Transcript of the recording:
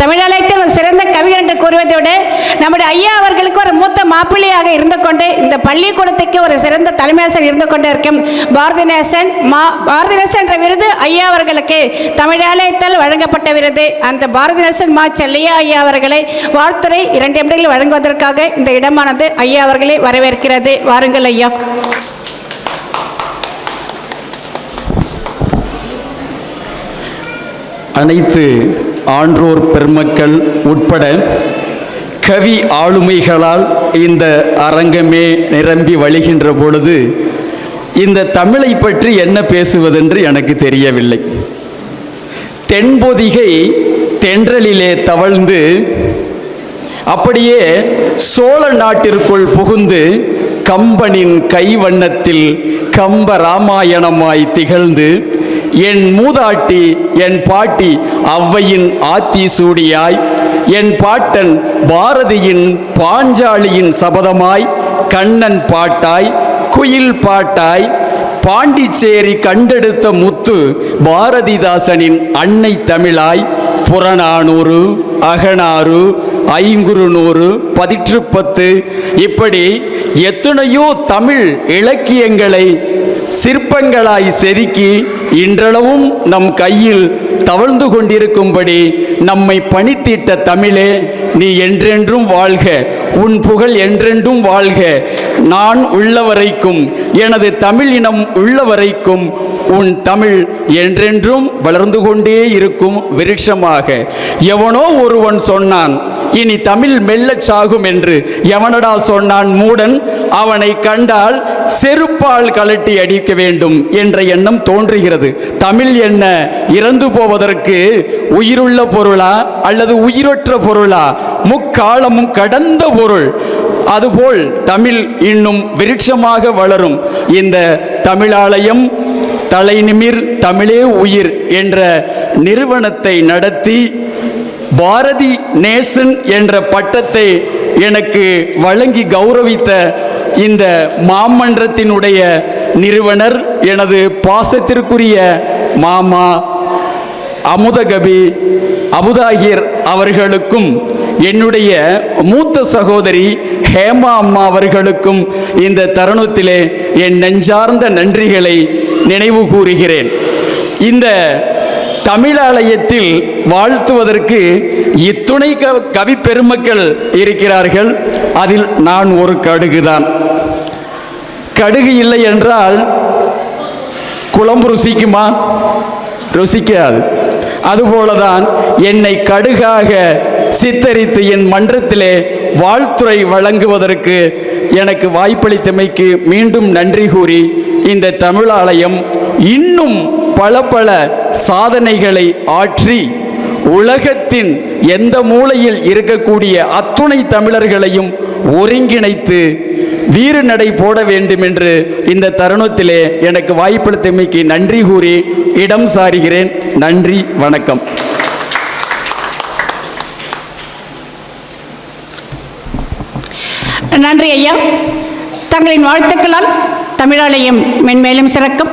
தமிழாலயத்தில் ஒரு சிறந்த கவிஞர் என்று கூறுவதை விட நம்முடைய ஐயா அவர்களுக்கு ஒரு மூத்த மாப்பிள்ளையாக இருந்து கொண்டு இந்த பள்ளிக்கூடத்துக்கு ஒரு சிறந்த தலைமையாசன் இருந்து கொண்டு இருக்கும் பாரதிநேசன் மா பாரதிநேசன் என்ற விருது ஐயா அவர்களுக்கு தமிழாலயத்தால் வழங்கப்பட்ட விருது. அந்த பாரதிநேசன் மா செல்லையா ஐயா அவர்களை வாழ்த்துறை இரண்டு நிமிடங்கள் வழங்குவதற்காக இந்த இடமானது ஐயா அவர்களை வரவேற்கிறது. வாருங்கள் ஐயா. அனைத்து ஆன்றோர் பெருமக்கள் உட்பட கவி ஆளுமைகளால் இந்த அரங்கமே நிரம்பி வழிகின்ற பொழுது இந்த தமிழை பற்றி என்ன பேசுவதென்று எனக்கு தெரியவில்லை. தென்பொதிகை தென்றலிலே தவழ்ந்து அப்படியே சோழ நாட்டிற்குள் புகுந்து கம்பனின் கைவண்ணத்தில் கம்ப ராமாயணமாய் திகழ்ந்து என் மூதாட்டி என் பாட்டி அவ்வையின் ஆத்தி சூடியாய். என் பாட்டன் பாரதியின் பாஞ்சாலியின் சபதமாய். கண்ணன் பாட்டாய் குயில் பாட்டாய். பாண்டிச்சேரி கண்டெடுத்த முத்து பாரதிதாசனின் அன்னை தமிழாய். புறநானூறு அகனாறு ஐங்குறுநூறு பதிற்றுப்பத்து. இப்படி எத்தனையோ தமிழ் இலக்கியங்களை சிற்பங்களாய் செதுக்கி இன்றளவும் நம் கையில் தவழ்ந்து கொண்டிருக்கும்படி நம்மை பணித்திட்ட தமிழே நீ என்றென்றும் வாழ்க உன் புகழ் என்றென்றும் வாழ்க. நான் உள்ளவரைக்கும் எனது தமிழ் இனம் உள்ளவரைக்கும் உன் தமிழ் என்றென்றும் வளர்ந்து கொண்டே இருக்கும் விருட்சமாக. எவனோ ஒருவன் சொன்னான் இனி தமிழ் மெல்லச் சாகும் என்று. எவனடா சொன்னான் மூடன் அவனை கண்டால் செருப்பால் கலட்டி அடிக்க வேண்டும் என்ற எண்ணம் தோன்றுகிறது. தமிழ் என்ன இறந்து போவதற்கு உயிருள்ள பொருளா அல்லது உயிரற்ற பொருளா? முக்காலமும் கடந்த பொருள். அதுபோல் தமிழ் இன்னும் விருட்சமாக வளரும். இந்த தமிழாலயம் தலைநிமிர் தமிழே உயிர் என்ற நிறுவனத்தை நடத்தி பாரதி நேசன் என்ற பட்டத்தை எனக்கு வழங்கி கௌரவித்த இந்த மாமன்றத்தினுடைய நிறுவனர் எனது பாசத்திற்குரிய மாமா அமுதகபி அபுதாகிர் அவர்களுக்கும் என்னுடைய மூத்த சகோதரி ஹேமா அம்மா அவர்களுக்கும் இந்த தருணத்திலே என் நெஞ்சார்ந்த நன்றிகளை நினைவு கூறுகிறேன். இந்த தமிழாலயத்தில் வாழ்த்துவதற்கு இத்துணை க கவி பெருமக்கள் இருக்கிறார்கள். அதில் நான் ஒரு கடுகுதான். கடுகு இல்லை என்றால் குழம்பு ருசிக்குமா? ருசிக்காது. அதுபோலதான் என்னை கடுகாக சித்தரித்து என் மன்றத்திலே வாழ்த்துறை வழங்குவதற்கு எனக்கு வாய்ப்பளித்தமைக்கு மீண்டும் நன்றி கூறி இந்த தமிழாலயம் இன்னும் பல பல சாதனைகளை ஆற்றி உலகத்தின் எந்த மூலையில் இருக்கக்கூடிய அத்துணை தமிழர்களையும் ஒருங்கிணைத்து வீறு நடை போட வேண்டும் என்று இந்த தருணத்திலே எனக்கு வாய்ப்பளித்தமைக்கு நன்றி கூறி இடம் சாருகிறேன் நன்றி வணக்கம். நன்றி ஐயா. தங்களின் வாழ்த்துக்களால் தமிழாலயம் மென்மேலும் சிறக்கும்.